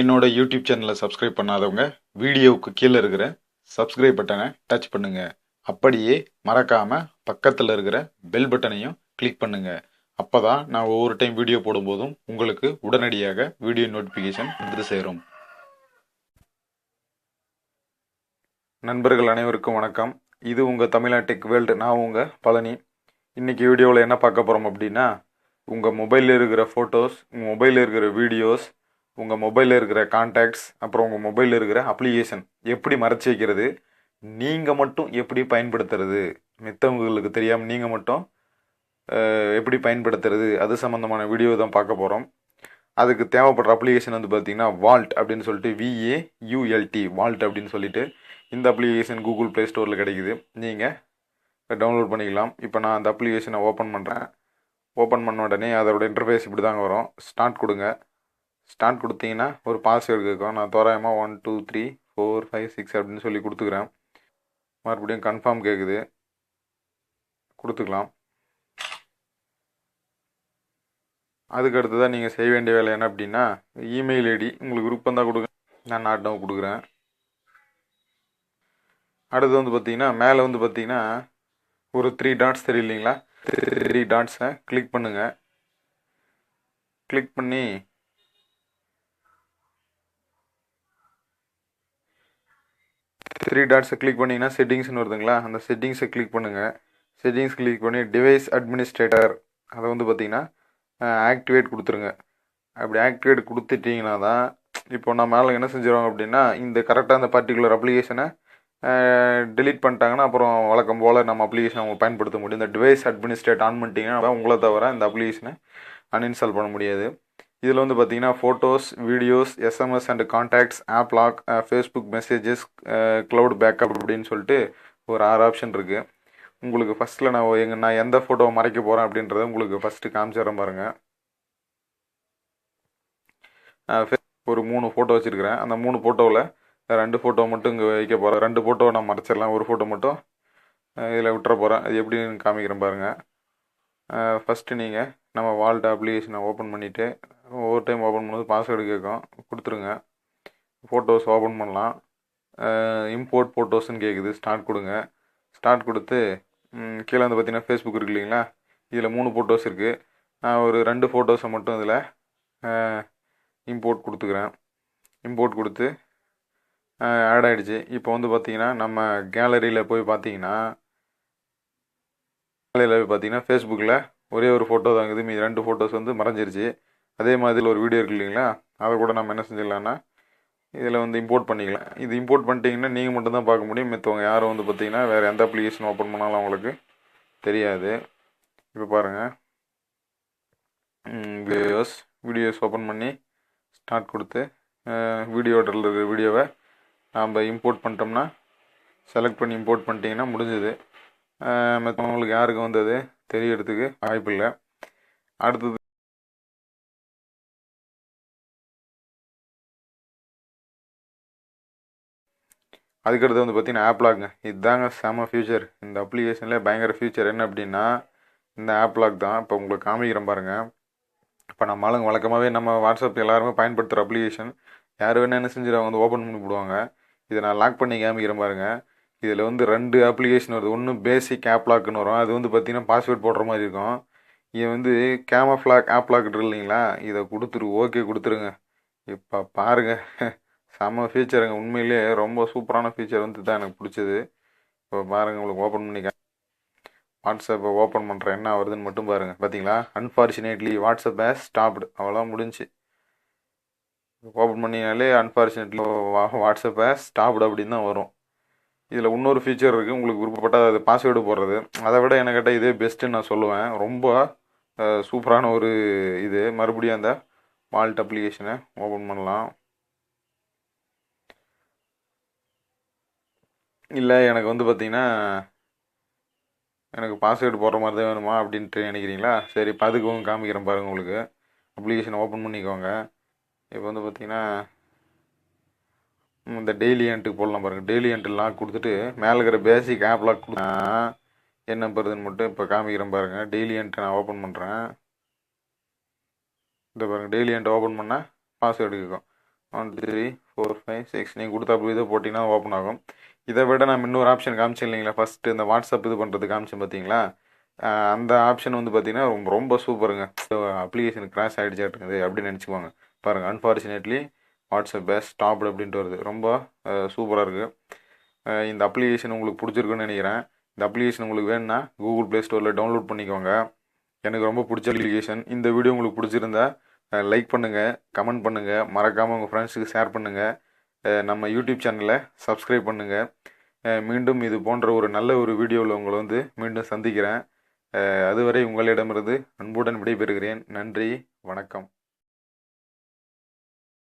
என்னோட யூடியூப் சேனலை சப்ஸ்கிரைப் பண்ணாதவங்க வீடியோவுக்கு கீழே இருக்கிற சப்ஸ்கிரைப் பட்டனை டச் பண்ணுங்க. அப்படியே மறக்காம பக்கத்தில் இருக்கிற பெல் பட்டனையும் கிளிக் பண்ணுங்க. அப்போதான் நான் ஒவ்வொரு டைம் வீடியோ போடும்போதும் உங்களுக்கு உடனடியாக வீடியோ நோட்டிஃபிகேஷன் வந்து சேரும். நண்பர்கள் அனைவருக்கும் வணக்கம். இது உங்கள் தமிழா டெக் வேர்ல்டு நான் உங்கள் பழனி. இன்றைக்கி வீடியோவில் என்ன பார்க்க போகிறோம் அப்படின்னா உங்கள் மொபைலில் இருக்கிற ஃபோட்டோஸ் உங்கள் மொபைலில் இருக்கிற வீடியோஸ் உங்கள் மொபைலில் இருக்கிற கான்டாக்ட்ஸ் அப்புறம் உங்கள் மொபைலில் இருக்கிற அப்ளிகேஷன் எப்படி மறைச்சி வைக்கிறது நீங்கள் மட்டும் எப்படி பயன்படுத்துறது? மித்தவங்களுக்கு தெரியாமல் நீங்கள் மட்டும் எப்படி பயன்படுத்துறது? அது சம்மந்தமான வீடியோ தான் பார்க்க போகிறோம் அதுக்கு தேவைப்படுற அப்ளிகேஷன் வந்து பார்த்தீங்கன்னா வால்ட் அப்படின்னு சொல்லிட்டு விஏ யூஎல்டி வால்ட் அப்படின்னு சொல்லிட்டு இந்த அப்ளிகேஷன் கூகுள் ப்ளே ஸ்டோரில் கிடைக்குது. நீங்கள் டவுன்லோட் பண்ணிக்கலாம். இப்போ நான் அந்த அப்ளிகேஷனை ஓப்பன் பண்ணுறேன் ஓப்பன் பண்ண உடனே அதோட இன்டர்ஃபேஸ் இப்படி தாங்க வரும். ஸ்டார்ட் கொடுங்க. ஸ்டார்ட் கொடுத்தீங்கன்னா ஒரு பாஸ்வேர்டு கேட்கும் நான் தோராயமாக one two three four five six அப்படின்னு சொல்லி கொடுத்துக்கிறேன். மறுபடியும் கன்ஃபார்ம் கேட்குது கொடுத்துக்கலாம். அதுக்கு அடுத்ததாக நீங்கள் செய்ய வேண்டிய வேலை என்ன அப்படின்னா இமெயில் ஐடி உங்களுக்கு விருப்பம் தான் கொடுங்க நான் நாட் கொடுக்குறேன். அடுத்து வந்து பார்த்தீங்கன்னா மேலே வந்து பார்த்தீங்கன்னா ஒரு த்ரீ டாட்ஸ் தெரியலீங்களா த்ரீ டாட்ஸை கிளிக் பண்ணுங்கள் கிளிக் பண்ணி த்ரீ டாட்ஸை கிளிக் பண்ணிங்கன்னா செட்டிங்ஸ்னு வருதுங்களா? அந்த செட்டிங்ஸை கிளிக் பண்ணுங்கள் செட்டிங்ஸ் கிளிக் பண்ணி டிவைஸ் அட்மினிஸ்ட்ரேட்டர் அதை வந்து பார்த்தீங்கன்னா ஆக்டிவேட் கொடுத்துருங்க. அப்படி ஆக்டிவேட் கொடுத்துட்டீங்கன்னா தான் இப்போ நான் மேலே என்ன செஞ்சிருவாங்க அப்படின்னா இந்த கரெக்டாக அந்த பர்டிகுலர் அப்ளிகேஷனை டெலீட் பண்ணிட்டாங்கன்னா அப்புறம் வழக்கம் போல் நம்ம அப்ளிகேஷன் அவங்க பயன்படுத்த முடியும். இந்த டிவைஸ் அட்மினிஸ்ட்ரேட் ஆன் பண்ணிட்டீங்கன்னா உங்களை தவிர இந்த அப்ளிகேஷனை அன்இன்ஸ்டால் பண்ண முடியாது. இதில் வந்து பார்த்தீங்கன்னா photos videos SMS and contacts app lock Facebook messages cloud backup அப்படின்னு சொல்லிட்டு ஒரு ஆறு ஆப்ஷன் இருக்குது உங்களுக்கு ஃபஸ்ட்டில் நான் எங்கள் நான் எந்த ஃபோட்டோவை மறைக்க போகிறேன் அப்படின்றத உங்களுக்கு ஃபஸ்ட்டு காமிச்சிடுறேன் பாருங்கள் நான் ஃபே- ஒரு மூணு ஃபோட்டோ வச்சுருக்கிறேன். அந்த மூணு ஃபோட்டோவில் ரெண்டு ஃபோட்டோ மட்டும் இங்கே வைக்க போகிறேன் ரெண்டு ஃபோட்டோவை நான் மறைச்சிடலாம். ஒரு ஃபோட்டோ மட்டும் இதில் விட்டுற போகிறேன் அது எப்படின்னு காமிக்கிறேன் பாருங்கள் ஃபஸ்ட்டு நீங்கள் நம்ம வால்ட் அப்ளிகேஷனை ஓப்பன் பண்ணிவிட்டு ஒவ்வொரு டைம் ஓப்பன் பண்ணும்போது பாஸ்வேர்டு கேட்கும் கொடுத்துருங்க. ஃபோட்டோஸ் ஓப்பன் பண்ணலாம். இம்போர்ட் ஃபோட்டோஸ்னு கேட்குது ஸ்டார்ட் கொடுங்க. ஸ்டார்ட் கொடுத்து கீழே வந்து பார்த்தீங்கன்னா ஃபேஸ்புக் இருக்கு இல்லைங்களா? இதில் மூணு ஃபோட்டோஸ் இருக்குது நான் ஒரு ரெண்டு ஃபோட்டோஸை மட்டும் இதில் இம்போர்ட் கொடுத்துக்கிறேன். இம்போர்ட் கொடுத்து ஆட் ஆகிடுச்சு இப்போ வந்து பார்த்தீங்கன்னா நம்ம கேலரியில் போய் பார்த்தீங்கன்னா கேலரியில் போய் பார்த்தீங்கன்னா ஃபேஸ்புக்கில் ஒரே ஒரு ஃபோட்டோ தான் இருக்குது மீதி ரெண்டு ஃபோட்டோஸ் வந்து மறைஞ்சிருச்சு. அதே மாதிரி ஒரு வீடியோ இருக்கு இல்லைங்களா? அதை கூட நம்ம என்ன செஞ்சிடலான்னா இதில் வந்து இம்போர்ட் பண்ணிக்கலாம். இது இம்போர்ட் பண்ணிட்டீங்கன்னா நீங்கள் மட்டும்தான் பார்க்க முடியும். மற்றவங்க யாரும் வந்து பார்த்தீங்கன்னா வேறு எந்த அப்ளிகேஷன் ஓப்பன் பண்ணாலும் அவங்களுக்கு தெரியாது. இப்போ பாருங்கள் வீடியோஸ் வீடியோஸ் ஓப்பன் பண்ணி ஸ்டார்ட் கொடுத்து வீடியோ இருக்கிற வீடியோவை நாம் இம்போர்ட் பண்ணிட்டோம்னா செலக்ட் பண்ணி இம்போர்ட் பண்ணிட்டீங்கன்னா முடிஞ்சது. மற்றவங்களுக்கு யாருக்கு வந்தது தெரியறதுக்கு வாய்ப்பில்லை. அடுத்தது அதுக்கடுத்து வந்து பார்த்தீங்கன்னா ஆப்லாக்ங்க இதுதாங்க செம ஃபியூச்சர் இந்த அப்ளிகேஷனில் பயங்கர ஃபியூச்சர் என்ன அப்படின்னா இந்த ஆப் லாக் தான். இப்போ உங்களுக்கு காமிக்கிறேன் பாருங்கள் இப்போ நம்ம ஆளுங்க வழக்கமாகவே நம்ம வாட்ஸ்அப் எல்லாருமே பயன்படுத்துகிற அப்ளிகேஷன் யார் வேணா என்ன செஞ்சிருவாங்க வந்து ஓப்பன் பண்ணி போடுவாங்க இதை நான் லாக் பண்ணி காமிக்கிறேன் பாருங்கள் இதில் வந்து ரெண்டு அப்ளிகேஷன் வருது. ஒன்று பேசிக் ஆப் லாக்னு வரும். அது வந்து பார்த்தீங்கன்னா பாஸ்வேர்ட் போடுற மாதிரி இருக்கும். இது வந்து கேமஃப்ளாக் ஆப் லாக் இல்லைங்களா? இதை கொடுத்துரு ஓகே கொடுத்துருங்க. இப்போ பாருங்கள் செம்ம ஃபீச்சருங்க உண்மையிலேயே ரொம்ப சூப்பரான ஃபீச்சர் வந்து தான் எனக்கு பிடிச்சது. இப்போ பாருங்கள் உங்களுக்கு ஓப்பன் பண்ணி வாட்ஸ்அப்பை ஓப்பன் பண்ணுறேன் என்ன வருதுன்னு மட்டும் பாருங்கள் பார்த்தீங்களா அன்ஃபார்ச்சுனேட்லி வாட்ஸ்அப் ஹேஸ் ஸ்டாப்டு அவ்வளோதான் முடிஞ்சு. ஓப்பன் பண்ணினாலே அன்ஃபார்ச்சுனேட்லி வாட்ஸ்அப் ஹேஸ் ஸ்டாப்டு அப்படின்னு தான் வரும். இதில் இன்னொரு ஃபீச்சர் இருக்குது உங்களுக்கு விருப்பப்பட்டால் அது பாஸ்வேர்டு போடுறது. அதை விட என்கிட்ட கேட்டால் இதே பெஸ்ட்டுன்னு நான் சொல்லுவேன். ரொம்ப சூப்பரான ஒரு இது. மறுபடியும் அந்த வால்ட் அப்ளிகேஷனை ஓப்பன் பண்ணலாம். இல்லை எனக்கு வந்து பார்த்தீங்கன்னா எனக்கு பாஸ்வேர்டு போடுற மாதிரி தான் வேணுமா அப்படின்ட்டு நினைக்கிறீங்களா? சரி இப்போ அதுக்கும் காமிக்கிறேன் பாருங்கள் உங்களுக்கு. அப்ளிகேஷன் ஓப்பன் பண்ணிக்கோங்க. இப்போ வந்து பார்த்தீங்கன்னா இந்த டெய்லி என்ட்டுக்கு போடலாம் பாருங்கள் டெய்லி என்ட்டு லாக் கொடுத்துட்டு மேலே இருக்கிற பேசிக் ஆப் லாக் கொடுத்தா என்ன பெறுதுன்னு மட்டும் இப்போ காமிக்கிறேன் பாருங்கள் டெய்லி என்ட்டு நான் ஓப்பன் பண்ணுறேன் இந்த பாருங்கள் டெய்லி என்ட்டு ஓப்பன் பண்ணால் பாஸ்வேர்டு கேட்கும் one three four five six நீங்கள் கொடுத்த இதை போட்டிங்கன்னா ஓப்பன் ஆகும். இதை விட நம்ம இன்னொரு ஆப்ஷன் காமிச்சேன் இல்லைங்களா? ஃபஸ்ட்டு இந்த வாட்ஸ்அப் இது பண்ணுறது காமிச்சேன் பார்த்தீங்களா? அந்த ஆப்ஷன் வந்து பார்த்தீங்கன்னா ரொம்ப ரொம்ப சூப்பருங்க அப்ளிகேஷன் கிராஷ் ஆகிடுச்சாட்டுங்குது அப்படின்னு நினச்சிக்குவாங்க பாருங்கள் அன்ஃபார்ச்சுனேட்லி வாட்ஸ்அப் பேஸ் ஸ்டாப்டு அப்படின்ட்டு வருது. ரொம்ப சூப்பராக இருக்குது இந்த அப்ளிகேஷன் உங்களுக்கு பிடிச்சிருக்குன்னு நினைக்கிறேன். இந்த அப்ளிகேஷன் உங்களுக்கு வேணும்னா கூகுள் ப்ளே ஸ்டோரில் டவுன்லோட் பண்ணிக்கோங்க. எனக்கு ரொம்ப பிடிச்ச அப்ளிகேஷன் இந்த வீடியோ உங்களுக்கு பிடிச்சிருந்தா லைக் பண்ணுங்கள் கமெண்ட் பண்ணுங்கள் மறக்காமல் உங்கள் ஃப்ரெண்ட்ஸுக்கு ஷேர் பண்ணுங்கள் நம்ம யூடியூப் சேனலை சப்ஸ்கிரைப் பண்ணுங்கள் மீண்டும் இது போன்ற ஒரு நல்ல ஒரு வீடியோவில் உங்களை வந்து மீண்டும் சந்திக்கிறேன். அதுவரை உங்களிடமிருந்து அன்புடன் விடைபெறுகிறேன். நன்றி வணக்கம்.